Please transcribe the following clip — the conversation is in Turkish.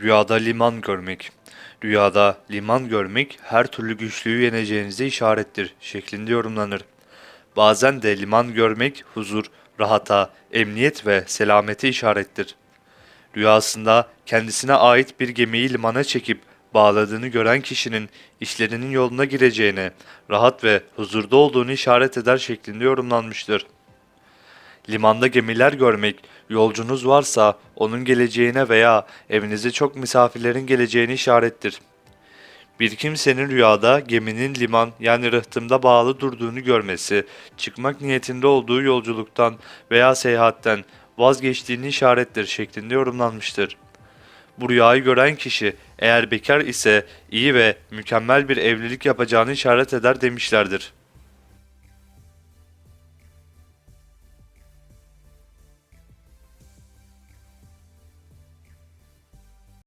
Rüyada liman görmek. Rüyada liman görmek her türlü güçlüğü yeneceğinize işarettir şeklinde yorumlanır. Bazen de liman görmek huzur, rahata, emniyet ve selamete işarettir. Rüyasında kendisine ait bir gemiyi limana çekip bağladığını gören kişinin işlerinin yoluna gireceğine, rahat ve huzurda olduğunu işaret eder şeklinde yorumlanmıştır. Limanda gemiler görmek, yolcunuz varsa onun geleceğine veya evinize çok misafirlerin geleceğini işarettir. Bir kimsenin rüyada geminin liman yani rıhtımda bağlı durduğunu görmesi, çıkmak niyetinde olduğu yolculuktan veya seyahatten vazgeçtiğini işarettir şeklinde yorumlanmıştır. Bu rüyayı gören kişi eğer bekar ise iyi ve mükemmel bir evlilik yapacağını işaret eder demişlerdir.